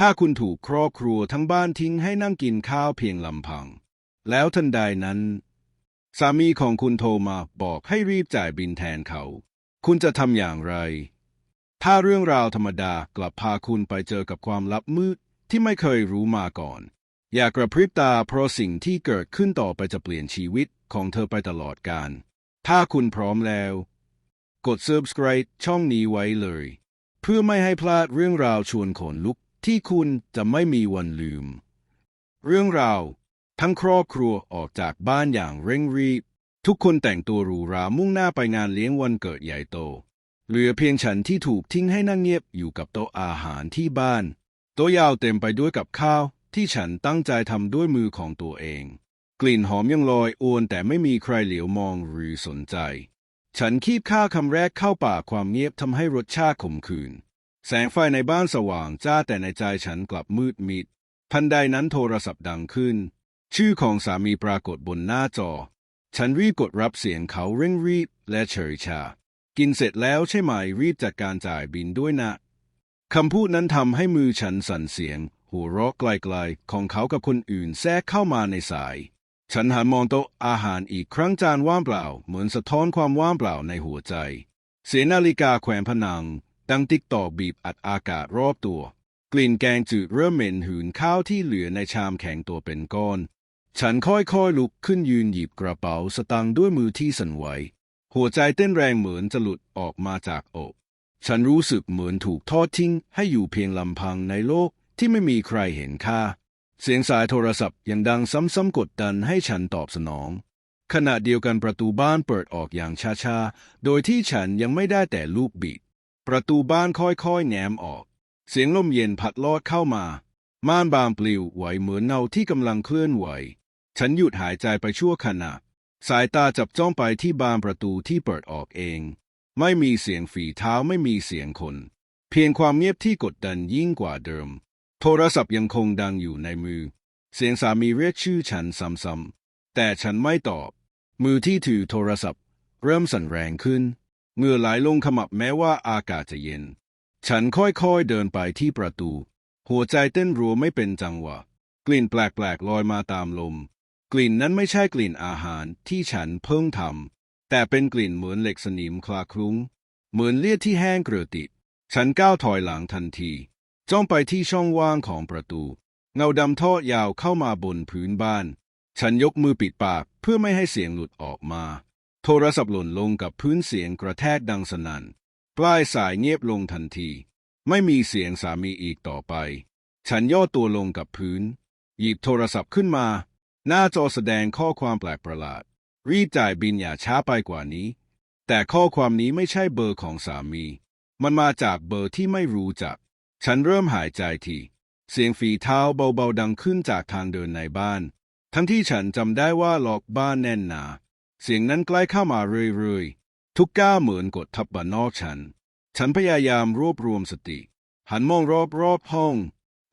ถ้าคุณถูกครอบครัวทั้งบ้านทิ้งให้นั่งกินข้าวเพียงลำพัง แล้วทันใดนั้น สามีของคุณโทรมาบอกให้รีบจ่ายบินแทนเขา คุณจะทำอย่างไร ถ้าเรื่องราวธรรมดากลับพาคุณไปเจอกับความลับมืดที่ไม่เคยรู้มาก่อน อย่ากระพริบตาเพราะสิ่งที่เกิดขึ้นต่อไปจะเปลี่ยนชีวิตของเธอไปตลอดกาลถ้าคุณพร้อมแล้ว กด subscribe ช่องนี้ไว้เลย เพื่อไม่ให้พลาดเรื่องราวชวนขนลุก ที่คุณจะไม่มีวันลืม เรื่องราว ทั้งครอบครัวออกจากบ้านอย่างเร่งรีบ ทุกคนแต่งตัวหรูหรามุ่งหน้าไปงานเลี้ยงวันเกิดใหญ่โต เหลือเพียงฉันที่ถูกทิ้งให้นั่งเงียบอยู่กับโต๊ะอาหารที่บ้าน โต๊ะยาวเต็มไปด้วยกับข้าว ที่ฉันตั้งใจทำด้วยมือของตัวเอง กลิ่นหอมยังลอยอวนแต่ไม่มีใครเหลียวมองหรือสนใจ ฉันคีบข้าวคำแรกเข้าปากความเงียบทำให้รสชาติขมขื่น แสงไฟในบ้านสว่างจ้าแต่ในใจฉันกลับมืดมิด ทันใดนั้นโทรศัพท์ดังขึ้น ชื่อของสามีปรากฏบนหน้าจอ ฉันรีบกดรับเสียงเขาเร่งรีบและเฉยชา กินเสร็จแล้วใช่ไหมรีบจัดการจ่ายบินด้วยนะ คำพูดนั้นทำให้มือฉันสั่นเสียง หัวเราะไกลๆ ของเขากับคนอื่นแทรกเข้ามาในสาย ฉันหันมองโต๊ะอาหารอีกครั้งจานว่างเปล่า เหมือนสะท้อนความว่างเปล่าในหัวใจ เสียงนาฬิกาแขวนผนัง ดังติ๊กตอกบีบอัดอากาศรอบตัว กลิ่นแกงจืดเริ่มเหม็นหืนข้าวที่เหลือในชามแข็งตัวเป็นก้อน ฉันค่อยๆลุกขึ้นยืนหยิบกระเป๋าสตางค์ด้วยมือที่สั่นไหว หัวใจเต้นแรงเหมือนจะหลุดออกมาจากอก ฉันรู้สึกเหมือนถูกทอดทิ้งให้อยู่เพียงลำพังในโลกที่ไม่มีใครเห็นค่า เสียงสายโทรศัพท์ยังดังซ้ำๆกดดันให้ฉันตอบสนอง ขณะเดียวกันประตูบ้านเปิดออกอย่างช้าๆ โดยที่ฉันยังไม่ได้แต่ลูกบิด ประตูบ้านค่อยๆแง้มออก เสียงลมเย็นพัดลอดเข้ามา ม่านบางปลิวไหวเหมือนเงาที่กำลังเคลื่อนไหว ฉันหยุดหายใจไปชั่วขณะ สายตาจับจ้องไปที่บานประตูที่เปิดออกเอง ไม่มีเสียงฝีเท้าไม่มีเสียงคน เพียงความเงียบที่กดดันยิ่งกว่าเดิม โทรศัพท์ยังคงดังอยู่ในมือ เสียงสามีเรียกชื่อฉันซ้ำๆแต่ฉันไม่ตอบ มือที่ถือโทรศัพท์ เริ่มสั่นแรงขึ้น เหงื่อไหลลงขมับแม้ว่าอากาศจะเย็น ฉันค่อยๆเดินไปที่ประตู หัวใจเต้นรัวไม่เป็นจังหวะ กลิ่นแปลกๆลอยมาตามลม กลิ่นนั้นไม่ใช่กลิ่นอาหารที่ฉันเพิ่งทำแต่เป็นกลิ่นเหมือนเหล็กสนิมคลาคลุ้ง เหมือนเลือดที่แห้งเกลือติด ฉันก้าวถอยหลังทันทีจ้องไปที่ช่องว่างของประตู เงาดำทอดยาวเข้ามาบนพื้นบ้าน ฉันยกมือปิดปากเพื่อไม่ให้เสียงหลุดออกมา โทรศัพท์หล่นลงกับพื้นเสียงกระแทกดังสนั่น ปลายสายเงียบลงทันที ไม่มีเสียงสามีอีกต่อไป ฉันย่อตัวลงกับพื้น หยิบโทรศัพท์ขึ้นมา หน้าจอแสดงข้อความแปลกประหลาด รีบจ่ายบินอย่าช้าไปกว่านี้ แต่ข้อความนี้ไม่ใช่เบอร์ของสามี มันมาจากเบอร์ที่ไม่รู้จัก ฉันเริ่มหายใจทีเสียงฝีเท้าเบาๆดังขึ้นจากทางเดินในบ้าน ทั้งที่ฉันจำได้ว่าล็อกบ้านแน่นหนา เสียงนั้นใกล้เข้ามาเรื่อยๆ ทุกก้าวเหมือนกดทับบานนอกฉัน ฉันพยายามรวบรวมสติ หันมองรอบๆห้อง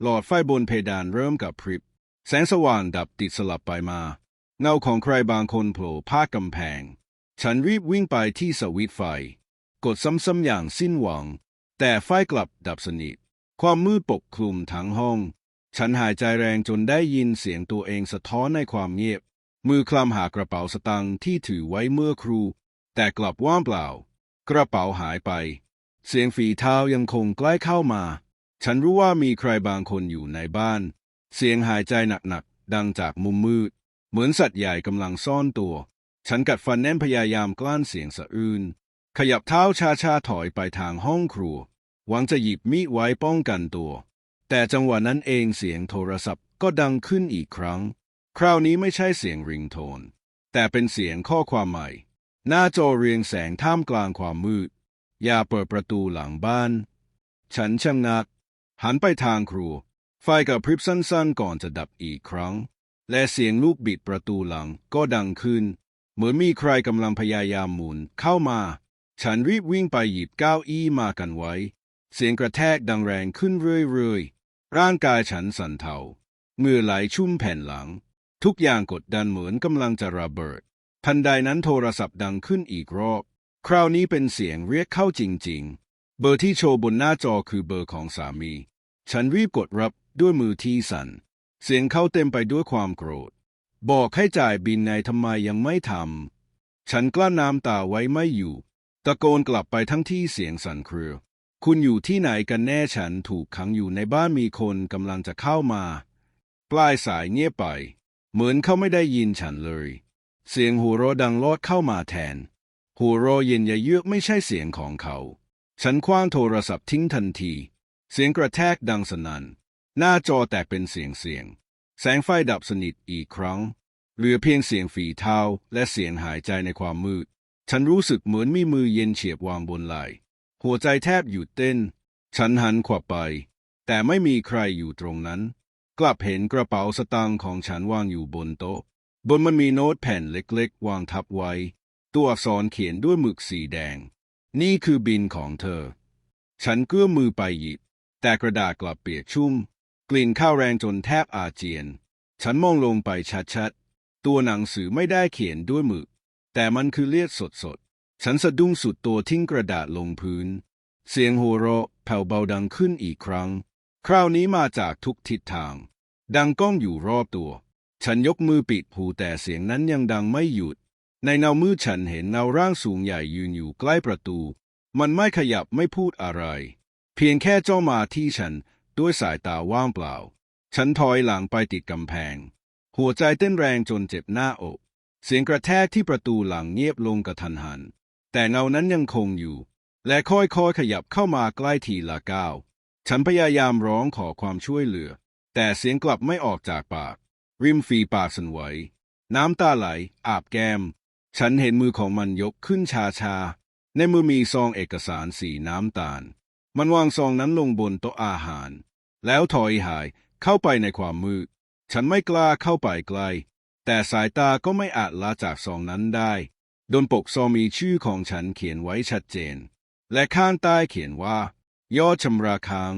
หลอดไฟบนเพดานเริ่มกับพริบ แสงสว่างดับติดสลับไปมา เงาของใครบางคนโผล่พากำแพง ฉันรีบวิ่งไปที่สวิตไฟ กดซ้ำๆอย่างสิ้นหวัง แต่ไฟกลับดับสนิท ความมืดปกคลุมทั้งห้อง ฉันหายใจแรงจนได้ยินเสียงตัวเองสะท้อนในความเงียบ มือคลำหากระเป๋าสตางค์ที่ถือไว้เมื่อครู แต่กลับว่างเปล่า กระเป๋าหายไป เสียงฝีเท้ายังคงใกล้เข้ามา ฉันรู้ว่ามีใครบางคนอยู่ในบ้าน เสียงหายใจหนักๆ ดังจากมุมมืด เหมือนสัตว์ใหญ่กำลังซ่อนตัว ฉันกัดฟันแน่นพยายามกลั้นเสียงสะอื้นขยับเท้าชาๆถอยไปทางห้องครัว หวังจะหยิบมีดไว้ป้องกันตัว แต่จังหวะนั้นเองเสียงโทรศัพท์ก็ดังขึ้นอีกครั้ง คราวนี้ไม่ใช่เสียงริงโทน แต่เป็นเสียงข้อความใหม่ หน้าจอเรียงแสงท่ามกลางความมืด อย่าเปิดประตูหลังบ้าน ฉันชะงัก หันไปทางครัว ไฟกับพริบสั้นๆก่อนจะดับอีกครั้ง และเสียงลูกบิดประตูหลังก็ดังขึ้น เหมือนมีใครกำลังพยายามหมุนเข้ามา ฉันรีบวิ่งไปหยิบเก้าอี้มากันไว้ เสียงกระแทกดังแรงขึ้นเรื่อยๆร่างกายฉันสั่นเทาเมื่อไหลชุ่มแผ่นหลัง ทุกอย่างกดดันเหมือนกำลังจะระเบิด ทันใดนั้นโทรศัพท์ดังขึ้นอีกรอบ คราวนี้เป็นเสียงเรียกเข้าจริง ๆ เบอร์ที่โชว์บนหน้าจอคือเบอร์ของสามี ฉันรีบกดรับด้วยมือที่สั่น เสียงเข้าเต็มไปด้วยความโกรธ บอกให้จ่ายบินไงทำไมยังไม่ทำ ฉันกลั้นน้ำตาไว้ไม่อยู่ ตะโกนกลับไปทั้งที่เสียงสั่นเครือ คุณอยู่ที่ไหนกันแน่ฉันถูกขังอยู่ในบ้านมีคนกำลังจะเข้ามา ปลายสายเงียบไป เหมือนเขาไม่ได้ยินฉันเลย เสียงหัวเราะดังลอดเข้ามาแทนหัวเราะเย็นยะเยือกไม่ใช่เสียงของเขา ฉันคว้างโทรศัพท์ทิ้งทันที เสียงกระแทกดังสนั่น หน้าจอแตกเป็นเสียงเสียง แสงไฟดับสนิทอีกครั้ง เหลือเพียงเสียงฝีเท้าและเสียงหายใจในความมืด ฉันรู้สึกเหมือนมีมือเย็นเฉียบวางบนไหล่หัวใจแทบหยุดเต้น ฉันหันขวับไป แต่ไม่มีใครอยู่ตรงนั้น กลับเห็นกระเป๋าสตางค์ของฉันวางอยู่บนโต๊ะ บนมันมีโน้ตแผ่นเล็กๆ วางทับไว้ ตัวอักษรเขียนด้วยหมึกสีแดง นี่คือบินของเธอ ฉันเกื้อมือไปหยิบ แต่กระดาษกลับเปียกชุ่ม กลิ่นข้าวแรงจนแทบอาเจียน ฉันมองลงไปชัดๆ ตัวหนังสือไม่ได้เขียนด้วยหมึก แต่มันคือเลือดสดๆ ฉันสะดุ้งสุดตัวทิ้งกระดาษลงพื้น เสียงหัวเราะแผ่วเบาดังขึ้นอีกครั้ง คราวนี้มาจากทุกทิศทาง ดังก้องอยู่รอบตัว ฉันยกมือปิดหูแต่เสียงนั้นยังดังไม่หยุด ในเงามืดฉันเห็นเงาร่างสูงใหญ่ยืนอยู่ใกล้ประตู มันไม่ขยับไม่พูดอะไร เพียงแค่จ้องมาที่ฉันด้วยสายตาว่างเปล่า ฉันถอยหลังไปติดกำแพง หัวใจเต้นแรงจนเจ็บหน้าอก เสียงกระแทกที่ประตูหลังเงียบลงกระทันหัน แต่เงานั้นยังคงอยู่ และค่อยๆขยับเข้ามาใกล้ทีละก้าว ฉันพยายามร้องขอความช่วยเหลือ แต่เสียงกลับไม่ออกจากปาก ริมฝีปากสั่นไหว น้ำตาไหล อาบแก้ม ฉันเห็นมือของมันยกขึ้นชาชา ในมือมีซองเอกสารสีน้ำตาล มันวางซองนั้นลงบนโต๊ะอาหาร แล้วถอยหายเข้าไปในความมืด ฉันไม่กล้าเข้าไปใกล้แต่สายตาก็ไม่อาจละจากซองนั้นได้โดนปกซองมีชื่อของฉันเขียนไว้ชัดเจน และข้างใต้เขียนว่า ยอดชำระค้าง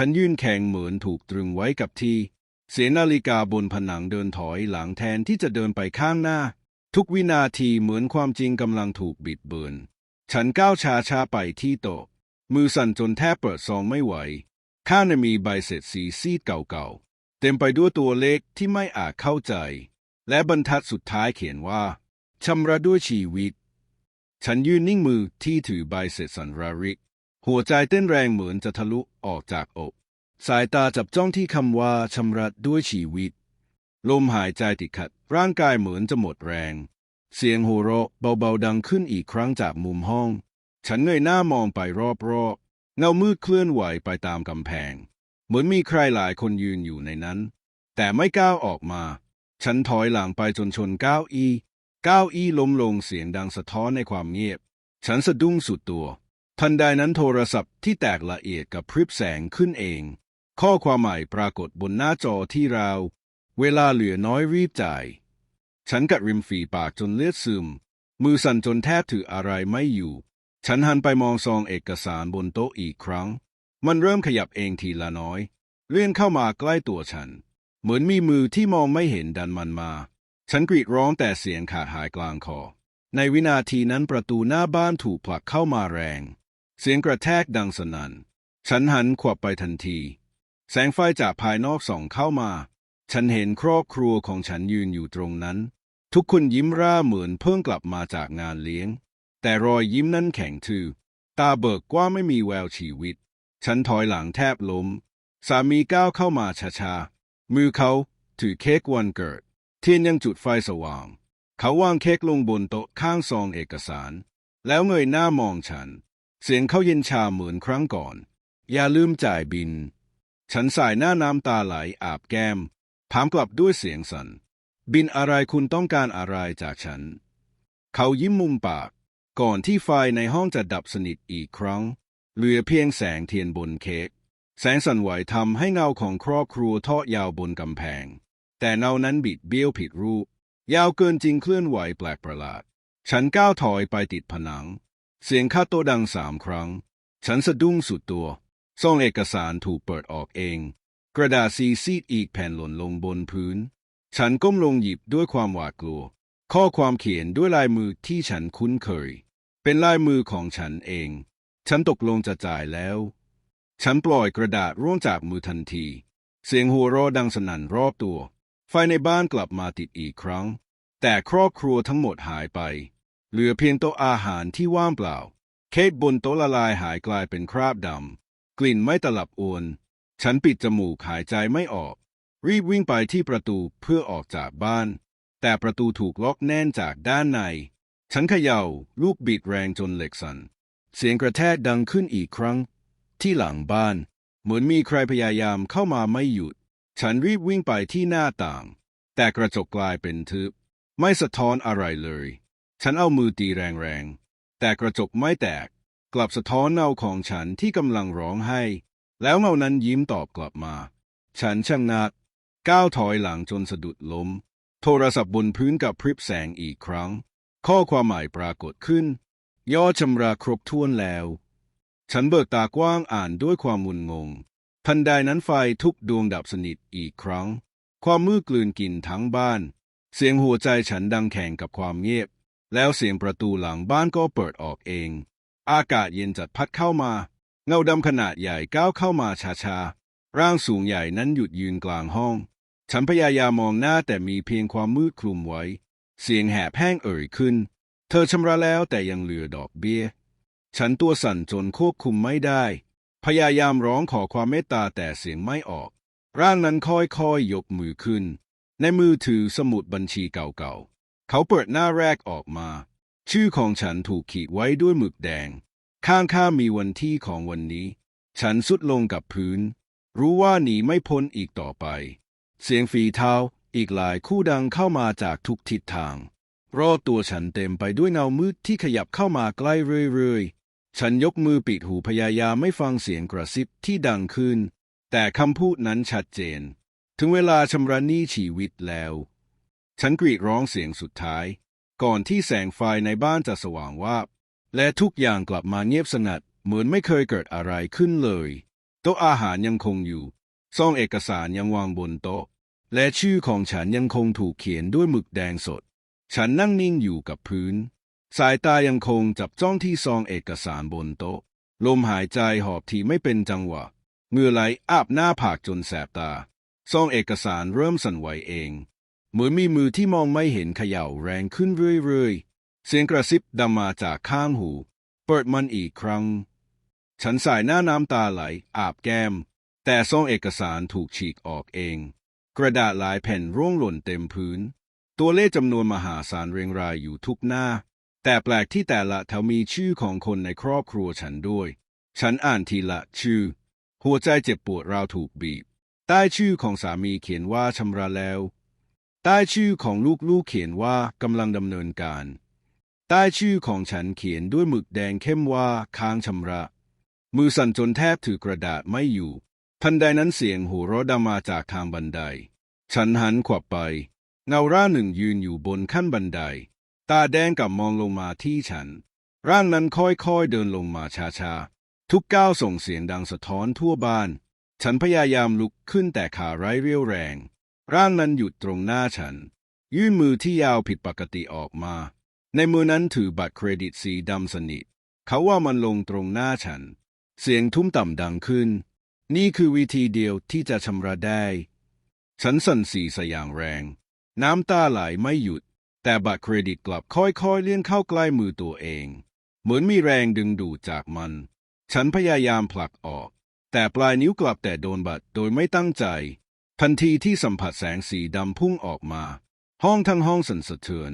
ฉันยื่นแข็งเหมือนถูกตรึงไว้กับที่ เสียนาฬิกาบนผนังเดินถอยหลังแทนที่จะเดินไปข้างหน้า ทุกวินาทีเหมือนความจริงกำลังถูกบิดเบือน ฉันก้าวช้าช้าไปที่โต๊ะ มือสั่นจนแทบเปิดซองไม่ไหว ข้างในมีใบเสร็จสีซีดเก่าๆ เต็มไปด้วยตัวเลขที่ไม่อาจเข้าใจ และบรรทัดสุดท้ายเขียนว่าชำระด้วยชีวิต ฉันยืนนิ่งมือที่ถือใบเสร็จสันราริก หัวใจเต้นแรงเหมือนจะทะลุออกจากอก สายตาจับจ้องที่คำว่าชำระด้วยชีวิต ลมหายใจติดขัด ร่างกายเหมือนจะหมดแรง เสียงหัวเราะเบาๆดังขึ้นอีกครั้งจากมุมห้อง ฉันเงยหน้ามองไปรอบๆ เงามืดเคลื่อนไหวไปตามกำแพง เหมือนมีใครหลายคนยืนอยู่ในนั้น แต่ไม่ก้าวออกมา ฉันถอยหลังไปจนชนก้าวอี้ก้าวอี้ล้มลงเสียงดังสะท้อนในความเงียบ ฉันสะดุ้งสุดตัว ทันใดนั้นโทรศัพท์ที่แตกละเอียดกับพริบแสงขึ้นเอง ข้อความใหม่ปรากฏบนหน้าจอที่ราว เวลาเหลือน้อยรีบจ่าย ฉันกัดริมฝีปากจนเลือดซึม มือสั่นจนแทบถืออะไรไม่อยู่ ฉันหันไปมองซองเอกสารบนโต๊ะอีกครั้ง มันเริ่มขยับเองทีละน้อย เลื่อนเข้ามาใกล้ตัวฉัน เหมือนมีมือที่มองไม่เห็นดันมันมา ฉันกรีดร้องแต่เสียงขาดหายกลางคอ ในวินาทีนั้นประตูหน้าบ้านถูกผลักเข้ามาแรง เสียงกระแทกดังสนั่น ฉันหันขวับไปทันที แสงไฟจากภายนอกส่องเข้ามา ฉันเห็นครอบครัวของฉันยืนอยู่ตรงนั้น ทุกคนยิ้มร่าเหมือนเพิ่งกลับมาจากงานเลี้ยง แต่รอยยิ้มนั้นแข็งทื่อ ตาเบิกกว่าไม่มีแววชีวิต ฉันถอยหลังแทบล้ม สามีก้าวเข้ามาช้าๆ มือเขาถือเค้กวันเกิด เทียนยังจุดไฟสว่าง เขาวางเค้กลงบนโต๊ะข้างซองเอกสาร แล้วเงยหน้ามองฉัน เสียงเขาเย็นชาเหมือนครั้งก่อน อย่าลืมจ่ายบิน ฉันสายหน้าน้ำตาไหลอาบแก้มถามกลับด้วยเสียงสัน่น บินอะไรคุณต้องการอะไรจากฉัน เขายิ้มมุมปาก ก่อนที่ไฟในห้องจะดับสนิทอีกครั้ง เหลือเพียงแสงเทียนบนเค้ก แสงสั่นไหวทำให้เงาของครอบครัวทอดยาวบนกำแพง แต่เงานั้นบิดเบี้ยวผิดรูป ยาวเกินจริงเคลื่อนไหวแปลกประหลาด ฉันก้าวถอยไปติดผนัง เสียงคาโตะดังสามครั้ง ฉันสะดุ้งสุดตัวซองเอกสารถูกเปิดออกเอง กระดาษซีซีดอีกแผ่นหล่นลงบนพื้น ฉันก้มลงหยิบด้วยความหวาดกลัว ข้อความเขียนด้วยลายมือที่ฉันคุ้นเคย เป็นลายมือของฉันเอง ฉันตกลงจะจ่ายแล้ว ฉันปล่อยกระดาษร่วงจากมือทันที เสียงหัวเราะดังสนั่นรอบตัว ไฟในบ้านกลับมาติดอีกครั้ง แต่ครอบครัวทั้งหมดหายไป เหลือเพียงโต๊ะอาหารที่ว่างเปล่า เค้กบนโต๊ะละลายหายกลายเป็นคราบดำ กลิ่นไม่ตลับอวน ฉันปิดจมูกหายใจไม่ออก รีบวิ่งไปที่ประตูเพื่อออกจากบ้าน แต่ประตูถูกล็อกแน่นจากด้านใน ฉันเขย่าลูกบิดแรงจนเหล็กสั่น เสียงกระแทกดังขึ้นอีกครั้ง ที่หลังบ้าน เหมือนมีใครพยายามเข้ามาไม่หยุด ฉันรีบวิ่งไปที่หน้าต่าง แต่กระจกกลายเป็นทึบ ไม่สะท้อนอะไรเลย ฉันเอามือตีแรงๆ แต่กระจกไม่แตก กลับสะท้อนเงาของฉันที่กำลังร้องไห้ แล้วเงานั้นยิ้มตอบกลับมา ฉันช่างนักก้าวถอยหลังจนสะดุดล้ม โทรศัพท์บนพื้นกับพริบแสงอีกครั้ง ข้อความหม่ปรากฏขึ้น ย่อชำระครบถ้วนแล้ว ฉันเบิกตากว้างอ่านด้วยความงุนงง ทันใดนั้นไฟทุกดวงดับสนิทอีกครั้ง ความมืดกลืนกินทั้งบ้าน เสียงหัวใจฉันดังแข่งกับความเงียบ แล้วเสียงประตูหลังบ้านก็เปิดออกเอง อากาศเย็นจัดพัดเข้ามา เงาดำขนาดใหญ่ก้าวเข้ามาช้าๆ ร่างสูงใหญ่นั้นหยุดยืนกลางห้อง ฉันพยายามมองหน้าแต่มีเพียงความมืดคลุมไว้ เสียงแหบแห้งเอ่ยขึ้น เธอชำระแล้วแต่ยังเหลือดอกเบี้ย ฉันตัวสั่นจนควบคุมไม่ได้ พยายามร้องขอความเมตตาแต่เสียงไม่ออก ร่างนั้นค่อยๆยยกมือขึ้น ในมือถือสมุดบัญชีเก่าๆ เขาเปิดหน้าแรกออกมา ชื่อของฉันถูกขีดไว้ด้วยหมึกแดง ข้างข้ามีวันที่ของวันนี้ ฉันสุดลงกับพื้น รู้ว่าหนีไม่พ้นอีกต่อไป เสียงฝีเท้าอีกหลายคู่ดังเข้ามาจากทุกทิศทาง รอบตัวฉันเต็มไปด้วยเงามืดที่ขยับเข้ามาใกล้เรื่อยๆ ฉันยกมือปิดหูพยายามไม่ฟังเสียงกระซิบที่ดังขึ้น แต่คำพูดนั้นชัดเจน ถึงเวลาชำระหนี้ชีวิตแล้ว ฉันกรีดร้องเสียงสุดท้าย ก่อนที่แสงไฟในบ้านจะสว่างวาบ และทุกอย่างกลับมาเงียบสงัด เหมือนไม่เคยเกิดอะไรขึ้นเลย โต๊ะอาหารยังคงอยู่ ซองเอกสารยังวางบนโต๊ะ และชื่อของฉันยังคงถูกเขียนด้วยหมึกแดงสด ฉันนั่งนิ่งอยู่กับพื้น สายตายังคงจับจ้องที่ซองเอกสารบนโต๊ะ ลมหายใจหอบที่ไม่เป็นจังหวะเงื่อไหลอาบหน้าผากจนแสบตา ซองเอกสารเริ่มสั่นไหวเอง เหมือนมีมือที่มองไม่เห็นเขย่าแรงขึ้นเรื่อยๆ เสียงกระซิบดังมาจากข้างหู เปิดมันอีกครั้ง ฉันสายหน้าน้ำตาไหล อาบแก้ม แต่ซองเอกสารถูกฉีกออกเอง กระดาษหลายแผ่นร่วงหล่นเต็มพื้น ตัวเลขจำนวนมหาศาลเรียงรายอยู่ทุกหน้า แต่แปลกที่แต่ละแถวมีชื่อของคนในครอบครัวฉันด้วย ฉันอ่านทีละชื่อ หัวใจเจ็บปวดราวถูกบีบ ใต้ชื่อของสามีเขียนว่าชำระแล้ว ใต้ชื่อของลูกๆเขียนว่ากำลังดำเนินการ ใต้ชื่อของฉันเขียนด้วยหมึกแดงเข้มว่าค้างชำระ มือสั่นจนแทบถือกระดาษไม่อยู่ ทันใดนั้นเสียงหัวเราะดังมาจากทางบันได ฉันหันขวับไป เงาร่างหนึ่งยืนอยู่บนขั้นบันได ตาแดงกับมองลงมาที่ฉัน ร่างนั้นค่อยๆเดินลงมาช้าๆ ทุกก้าวส่งเสียงดังสะท้อนทั่วบ้าน ฉันพยายามลุกขึ้นแต่ขาไร้เรี่ยวแรง ร่างนั้นหยุดตรงหน้าฉัน ยื่นมือที่ยาวผิดปกติออกมา ในมือนั้นถือบัตรเครดิตสีดำสนิท เขาว่ามันลงตรงหน้าฉัน เสียงทุ้มต่ำดังขึ้น นี่คือวิธีเดียวที่จะชำระได้ ฉันสั่นสีสย่างแรง น้ำตาไหลไม่หยุด แต่บัตรเครดิตกลับค่อยๆเลื่อนเข้าใกล้มือตัวเอง เหมือนมีแรงดึงดูดจากมัน ฉันพยายามผลักออก แต่ปลายนิ้วกลับแต่โดนบัตรโดยไม่ตั้งใจ ทันทีที่สัมผัสแสงสีดำพุ่งออกมา ห้องทั้งห้องสั่นสะเทือน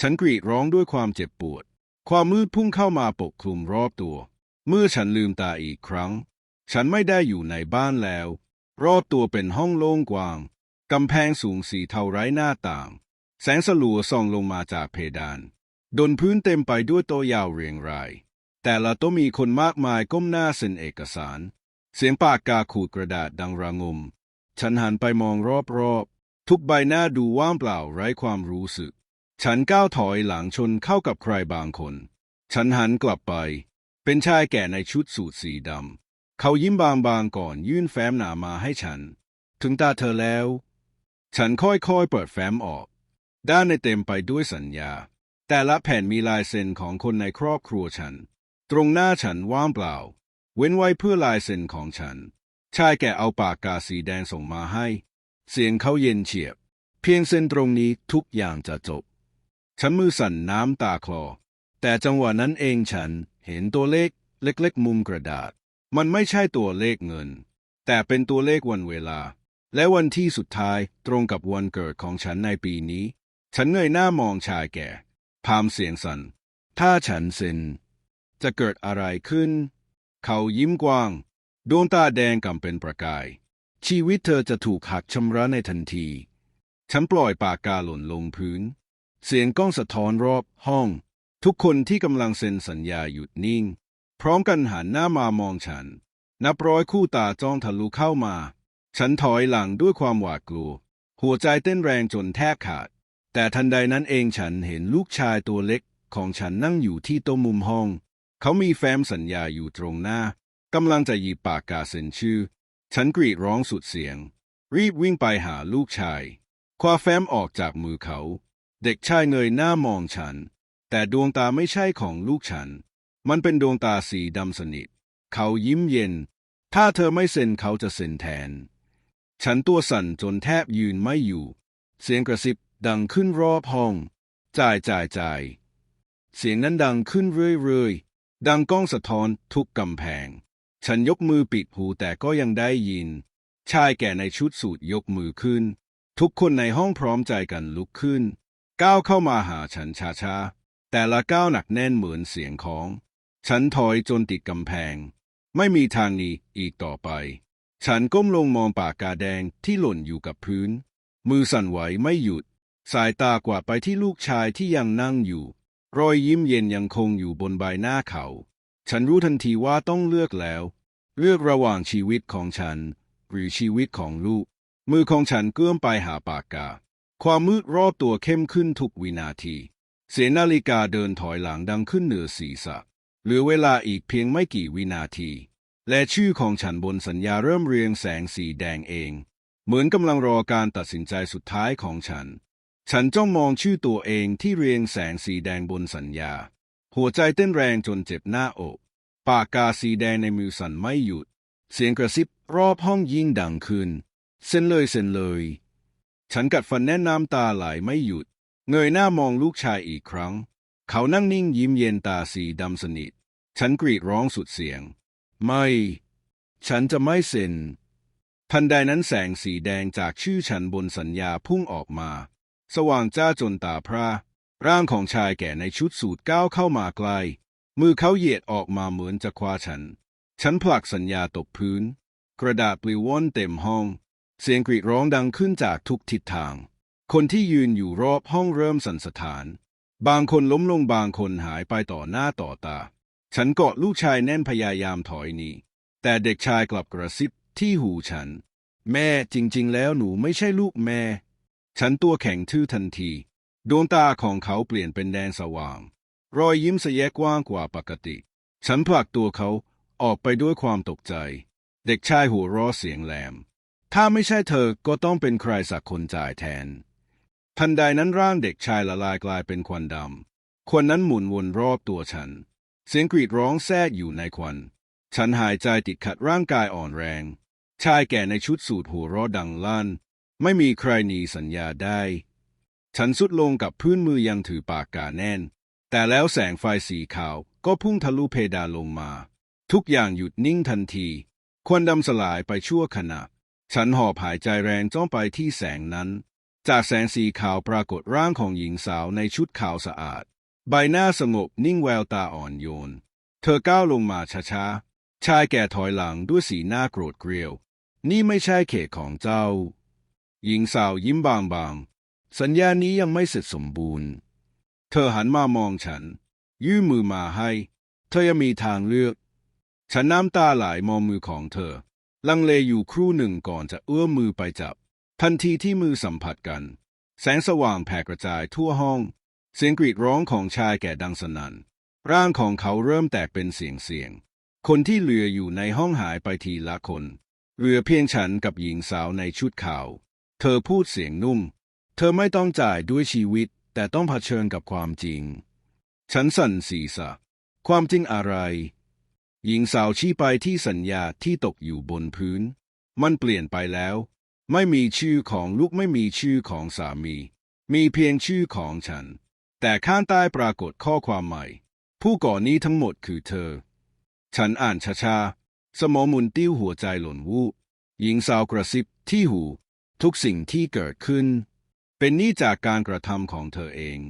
ฉันกรีดร้องด้วยความเจ็บปวด ความมืดพุ่งเข้ามาปกคลุมรอบตัว เมื่อฉันลืมตาอีกครั้ง ฉันไม่ได้อยู่ในบ้านแล้ว รอบตัวเป็นห้องโล่งกว้าง กำแพงสูงสีเทาไร้หน้าต่าง แสงสลัวส่องลงมาจากเพดาน ดนพื้นเต็มไปด้วยโต๊ะยาวเรียงราย แต่ละโต๊ะมีคนมากมายก้มหน้าเซ็นเอกสาร เสียงปากกาขูดกระดาษดังระงม ฉันหันไปมองรอบๆ ทุกใบหน้าดูว่างเปล่าไร้ความรู้สึก ฉันก้าวถอยหลังชนเข้ากับใครบางคน ฉันหันกลับไป เป็นชายแก่ในชุดสูทสีดำ เขายิ้มบางๆก่อนยื่นแฟ้มหนามาให้ฉัน ถึงตาเธอแล้ว ฉันค่อยๆเปิดแฟ้มออก ด้านในเต็มไปด้วยสัญญา แต่ละแผ่นมีลายเซ็นของคนในครอบครัวฉัน ตรงหน้าฉันว่างเปล่า เว้นไว้เพื่อลายเซ็นของฉัน ชายแก่เอาปากกาสีแดงส่งมาให้ เสียงเขาเย็นเฉียบ เพียงเส้นตรงนี้ทุกอย่างจะจบ ฉันมือสั่นน้ำตาคลอ แต่จังหวะนั้นเองฉันเห็นตัวเลขเล็กๆมุมกระดาษ มันไม่ใช่ตัวเลขเงิน แต่เป็นตัวเลขวันเวลา และวันที่สุดท้ายตรงกับวันเกิดของฉันในปีนี้ ฉันเงยหน้ามองชายแก่ พามเสียงสัน่นถ้าฉันเซ็นจะเกิดอะไรขึ้น เขายิ้มกว้าง ดวงตาแดงกำเป็นประกาย ชีวิตเธอจะถูกหักชำระในทันที ฉันปล่อยปากกาหล่นลงพื้น เสียงกล้องสะท้อนรอบห้อง ทุกคนที่กำลังเซ็นสัญญาหยุดนิ่ง พร้อมกันหันหน้ามามองฉัน นับร้อยคู่ตาจ้องทะลุเข้ามา ฉันถอยหลังด้วยความหวาดกลัว หัวใจเต้นแรงจนแทบขาด แต่ทันใดนั้นเองฉันเห็นลูกชายตัวเล็กของฉันนั่งอยู่ที่โต๊ะมุมห้อง เขามีแฟ้มสัญญาอยู่ตรงหน้า กำลังจะหยิบปากกาเซ็นชื่อ ฉันกรีดร้องสุดเสียง รีบวิ่งไปหาลูกชาย คว้าแฟ้มออกจากมือเขา เด็กชายเงยหน้ามองฉัน แต่ดวงตาไม่ใช่ของลูกฉัน มันเป็นดวงตาสีดำสนิท เขายิ้มเย็น ถ้าเธอไม่เซ็นเขาจะเซ็นแทน ฉันตัวสั่นจนแทบยืนไม่อยู่ เสียงกระซิบดังขึ้นรอบห้อง จ่ายจ่ายจ่ายเสียงนั้นดังขึ้นเรื่อยๆ ดังก้องสะท้อนทุกกำแพง ฉันยกมือปิดหูแต่ก็ยังได้ยิน ชายแก่ในชุดสูทยกมือขึ้น ทุกคนในห้องพร้อมใจกันลุกขึ้น ก้าวเข้ามาหาฉันช้าๆ แต่ละก้าวหนักแน่นเหมือนเสียงของ ฉันถอยจนติดกำแพง ไม่มีทางหนี้อีกต่อไป ฉันก้มลงมองปากกาแดงที่หล่นอยู่กับพื้น มือสั่นไหวไม่หยุด สายตากวาดไปที่ลูกชายที่ยังนั่งอยู่ รอยยิ้มเย็นยังคงอยู่บนใบหน้าเขา ฉันรู้ทันทีว่าต้องเลือกแล้ว เลือกระหว่างชีวิตของฉัน หรือชีวิตของลูก มือของฉันเกื้อมไปหาปากกา ความมืดรอบตัวเข้มขึ้นทุกวินาที เสียงนาฬิกาเดินถอยหลังดังขึ้นเหนือศีรษะเหลือเวลาอีกเพียงไม่กี่วินาที และชื่อของฉันบนสัญญาเริ่มเรียงแสงสีแดงเอง เหมือนกำลังรอการตัดสินใจสุดท้ายของฉัน ฉันจ้องมองชื่อตัวเองที่เรียงแสงสีแดงบนสัญญา หัวใจเต้นแรงจนเจ็บหน้าอก ปากกาสีแดงในมือสั่นไม่หยุด เสียงกระซิบรอบห้องยิ่งดังขึ้น เส้นเลยเส้นเลย ฉันกัดฟันแน่น้ำตาไหลไม่หยุด เงยหน้ามองลูกชายอีกครั้ง เขานั่งนิ่งยิ้มเย็นตาสีดำสนิท ฉันกรีดร้องสุดเสียง ไม่ ฉันจะไม่เซ็นทันใดนั้นแสงสีแดงจากชื่อฉันบนสัญญาพุ่งออกมา สว่างจ้าจนตาพร่าร่างของชายแก่ในชุดสูทก้าวเข้ามาใกล้ มือเขาเหยียดออกมาเหมือนจะคว้าฉัน ฉันผลักสัญญาตกพื้น กระดาษปลิวว่อนเต็มห้อง เสียงกรีดร้องดังขึ้นจากทุกทิศทาง คนที่ยืนอยู่รอบห้องเริ่มสั่นสะท้าน บางคนล้มลงบางคนหายไปต่อหน้าต่อตา ฉันเกาะลูกชายแน่นพยายามถอยหนีแต่เด็กชายกลับกระซิบที่หูฉัน แม่จริง ๆ แล้วหนูไม่ใช่ลูกแม่ ฉันตัวแข็งทื่อทันที ดวงตาของเขาเปลี่ยนเป็นแดงสว่าง รอยยิ้มสะแยกกว้างกว่าปกติ ฉันผลักตัวเขาออกไปด้วยความตกใจ เด็กชายหัวเราะเสียงแหลม ถ้าไม่ใช่เธอก็ต้องเป็นใครสักคนจ่ายแทน ทันใดนั้นร่างเด็กชายละลายกลายเป็นควันดำควันนั้นหมุนวนรอบตัวฉัน เสียงกรีดร้องแทรกอยู่ในควัน ฉันหายใจติดขัดร่างกายอ่อนแรง ชายแก่ในชุดสูทหัวเราะดังลั่น ไม่มีใครหนีสัญญาได้ ฉันสุดลงกับพื้นมือยังถือปากกาแน่น แต่แล้วแสงไฟสีขาวก็พุ่งทะลุเพดานลงมา ทุกอย่างหยุดนิ่งทันที ควันดำสลายไปชั่วขณะ ฉันหอบหายใจแรงจ้องไปที่แสงนั้น จากแสงสีขาวปรากฏร่างของหญิงสาวในชุดขาวสะอาด ใบหน้าสงบนิ่งแววตาอ่อนโยน เธอก้าวลงมาช้าๆ ชายแก่ถอยหลังด้วยสีหน้าโกรธเกรียว นี่ไม่ใช่เขตของเจ้า หญิงสาวยิ้มบางๆ สัญญานี้ยังไม่เสร็จสมบูรณ์ เธอหันมามองฉัน ยื่นมือมาให้ เธอยังมีทางเลือก ฉันน้ำตาไหลมองมือของเธอ ลังเลอยู่ครู่หนึ่งก่อนจะเอื้อมมือไปจับ ทันทีที่มือสัมผัสกัน แสงสว่างแผ่กระจายทั่วห้อง เสียงกรีดร้องของชายแก่ดังสนั่น ร่างของเขาเริ่มแตกเป็นเสียงเสียง คนที่เหลืออยู่ในห้องหายไปทีละคนเหลือเพียงฉันกับหญิงสาวในชุดขาว เธอพูดเสียงนุ่ม เธอไม่ต้องจ่ายด้วยชีวิต แต่ต้องเผชิญกับความจริง ฉันสั่นศีรษะ ความจริงอะไร หญิงสาวชี้ไปที่สัญญาที่ตกอยู่บนพื้น มันเปลี่ยนไปแล้ว ไม่มีชื่อของลูกไม่มีชื่อของสามี มีเพียงชื่อของฉัน แต่ข้างใต้ปรากฏข้อความใหม่ ผู้ก่อนี้ทั้งหมดคือเธอ ฉันอ่านช้าๆสมองมุนติ้วหัวใจหล่นวูบหญิงสาวกระซิบที่หู ทุกสิ่งที่เกิดขึ้น เป็นหนี้จากการกระทำของเธอเอง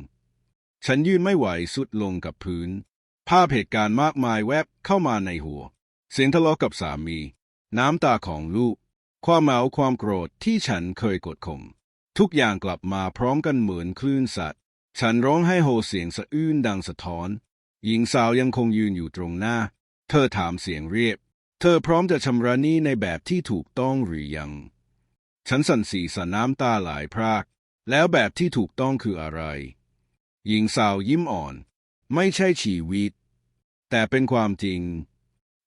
ฉันยืนไม่ไหวสุดลงกับพื้น ภาพเหตุการณ์มากมายแวบเข้ามาในหัว เสียงทะเลาะกับสามี น้ำตาของลูก ความเมาความโกรธที่ฉันเคยกดข่มทุกอย่างกลับมาพร้อมกันเหมือนคลื่นสัตว์ ฉันร้องให้โฮเสียงสะอื้นดังสะท้อน หญิงสาวยังคงยืนอยู่ตรงหน้า เธอถามเสียงเรียบ เธอพร้อมจะชำระหนี้ในแบบที่ถูกต้องหรือยัง ฉันสั่นสีสันน้ำตาไหลพราก แล้วแบบที่ถูกต้องคืออะไร หญิงสาวยิ้มอ่อน ไม่ใช่ชีวิต แต่เป็นความจริง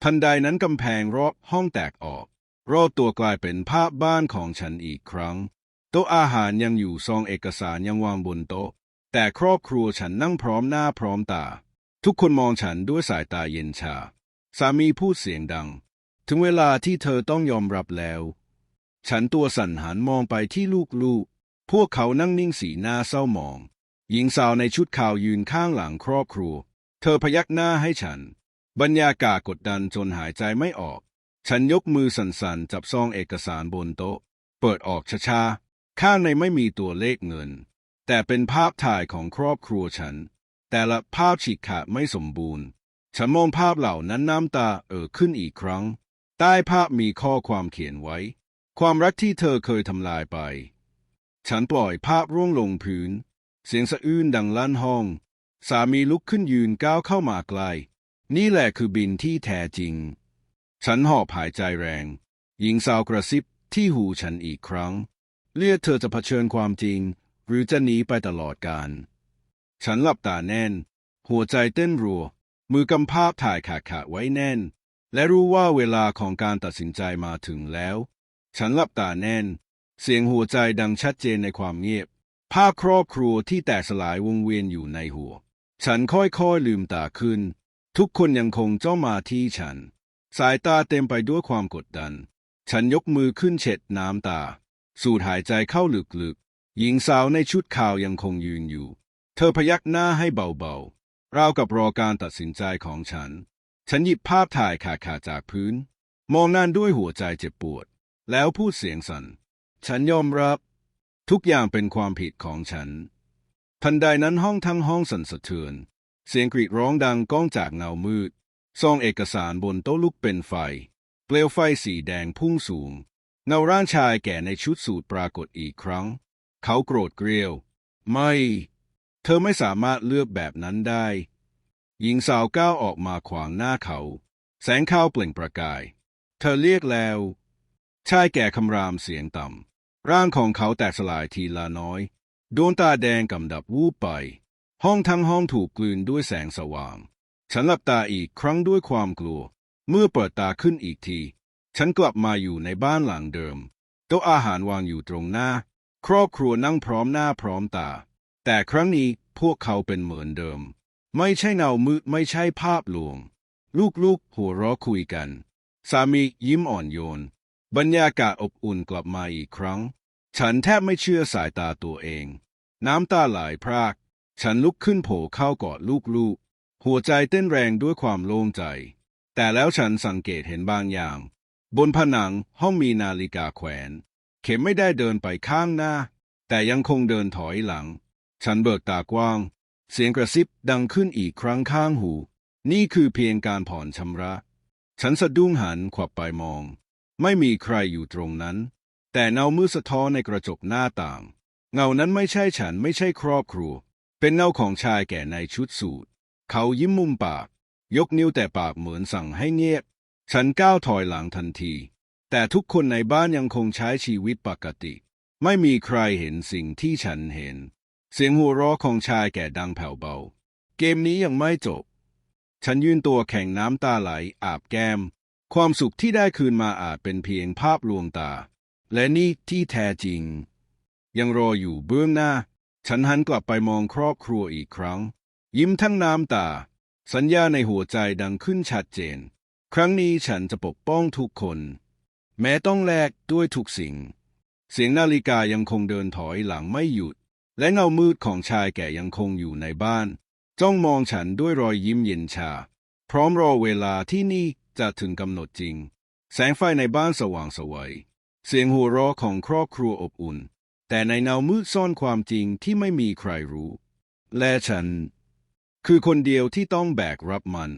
ทันใดนั้นกำแพงรอบห้องแตกออก รอบตัวกลายเป็นภาพบ้านของฉันอีกครั้ง โต๊ะอาหารยังอยู่ซองเอกสารยังวางบนโต๊ะ แต่ครอบครัวฉันนั่งพร้อมหน้าพร้อมตา ทุกคนมองฉันด้วยสายตาเย็นชา สามีพูดเสียงดัง ถึงเวลาที่เธอต้องยอมรับแล้ว ฉันตัวสั่นหันมองไปที่ลูก พวกเขานั่งนิ่งสีหน้าเศร้ามอง หญิงสาวในชุดขาวยืนข้างหลังครอบครัว เธอพยักหน้าให้ฉัน บรรยากาศกดดันจนหายใจไม่ออก ฉันยกมือสั่นๆ จับซองเอกสารบนโต๊ะ เปิดออกช้าๆ ข้างในไม่มีตัวเลขเงิน แต่เป็นภาพถ่ายของครอบครัวฉัน แต่ละภาพฉีกขาดไม่สมบูรณ์ ฉันมองภาพเหล่านั้นน้ำตาเอ่อขึ้นอีกครั้ง ใต้ภาพมีข้อความเขียนไว้ ความรักที่เธอเคยทำลายไป ฉันปล่อยภาพร่วงลงพื้นเสียงสะอื้นดังลั่นห้อง สามีลุกขึ้นยืนก้าวเข้ามาใกล้นี่แหละคือบินที่แท้จริง ฉันหอบหายใจแรง หญิงสาวกระซิบที่หูฉันอีกครั้ง เลือดเธอจะเผชิญความจริง หรือจะหนีไปตลอดกาลฉันหลับตาแน่น หัวใจเต้นรัว มือกำภาพถ่ายขาดขาดไว้แน่น และรู้ว่าเวลาของการตัดสินใจมาถึงแล้ว ฉันหลับตาแน่น เสียงหัวใจดังชัดเจนในความเงียบ ภาพครอบครัวที่แตกสลายวงเวียนอยู่ในหัว ฉันค่อยๆลืมตาขึ้น ทุกคนยังคงจ้องมาที่ฉัน สายตาเต็มไปด้วยความกดดัน ฉันยกมือขึ้นเช็ดน้ำตา สูดหายใจเข้าลึกๆ หญิงสาวในชุดขาวยังคงยืนอยู่ เธอพยักหน้าให้เบาๆราวกับรอการตัดสินใจของฉัน ฉันหยิบภาพถ่ายขาดๆจากพื้น มองนั่นด้วยหัวใจเจ็บปวด แล้วพูดเสียงสัน่น ฉันยอมรับ ทุกอย่างเป็นความผิดของฉัน ทันใดนั้นห้องทั้งห้องสั่นสะเทือน เสียงกรีดร้องดังก้องจากเงามืดซองเอกสารบนโต๊ะลุกเป็นไฟ เปลวไฟสีแดงพุ่งสูง เงาร่างชายแก่ในชุดสูทปรากฏอีกครั้ง เขาโกรธเกรียว ไม่ เธอไม่สามารถเลือกแบบนั้นได้ หญิงสาวก้าวออกมาขวางหน้าเขา แสงข้าวเปล่งประกาย เธอเรียกแล้ว ชายแก่คำรามเสียงต่ำ ร่างของเขาแตกสลายทีละน้อย ดวงตาแดงกำดับวูบไป ห้องทั้งห้องถูกกลืนด้วยแสงสว่าง ฉันหลับตาอีกครั้งด้วยความกลัว เมื่อเปิดตาขึ้นอีกที ฉันกลับมาอยู่ในบ้านหลังเดิมโต๊ะอาหารวางอยู่ตรงหน้า ครอบครัวนั่งพร้อมหน้าพร้อมตา แต่ครั้งนี้พวกเขาเป็นเหมือนเดิม ไม่ใช่เงามืดไม่ใช่ภาพลวง ลูกๆหัวเราะคุยกัน สามียิ้มอ่อนโยน บรรยากาศอบอุ่นกลับมาอีกครั้ง ฉันแทบไม่เชื่อสายตาตัวเอง น้ำตาไหลพราก ฉันลุกขึ้นโผล่เข้ากอดลูกๆ หัวใจเต้นแรงด้วยความโล่งใจ แต่แล้วฉันสังเกตเห็นบางอย่าง บนผนังห้องมีนาฬิกาแขวน เข็มไม่ได้เดินไปข้างหน้า แต่ยังคงเดินถอยหลัง ฉันเบิกตากว้าง เสียงกระซิบดังขึ้นอีกครั้งข้างหู นี่คือเพียงการผ่อนชำระ ฉันสะดุ้งหันขวับไปมอง ไม่มีใครอยู่ตรงนั้น แต่เงามืดสะท้อนในกระจกหน้าต่าง เงานั้นไม่ใช่ฉันไม่ใช่ครอบครัว เป็นเงาของชายแก่ในชุดสูทเขายิ้มมุมปาก ยกนิ้วแต่ปากเหมือนสั่งให้เงียบ ฉันก้าวถอยหลังทันที แต่ทุกคนในบ้านยังคงใช้ชีวิตปกติ ไม่มีใครเห็นสิ่งที่ฉันเห็น เสียงหัวเราะของชายแก่ดังแผ่วเบา เกมนี้ยังไม่จบ ฉันยืนตัวแข็งน้ำตาไหลอาบแก้ม ความสุขที่ได้คืนมาอาจเป็นเพียงภาพลวงตา และนี่ที่แท้จริง ยังรออยู่เบื้องหน้า ฉันหันกลับไปมองครอบครัวอีกครั้ง ยิ้มทั้งน้ำตา สัญญาในหัวใจดังขึ้นชัดเจน ครั้งนี้ฉันจะปกป้องทุกคน แม้ต้องแลกด้วยทุกสิ่ง เสียงนาฬิกายังคงเดินถอยหลังไม่หยุด และเงามืดของชายแก่ยังคงอยู่ในบ้าน จ้องมองฉันด้วยรอยยิ้มเย็นชา พร้อมรอเวลาที่นี่ จะถึงกำหนดจริง แสงไฟในบ้านสว่างสวัย เสียงหัวเราะของครอบครัวอบอุ่น แต่ในเงามืดซ่อนความจริงที่ไม่มีใครรู้ และฉัน คือคนเดียวที่ต้องแบกรับมัน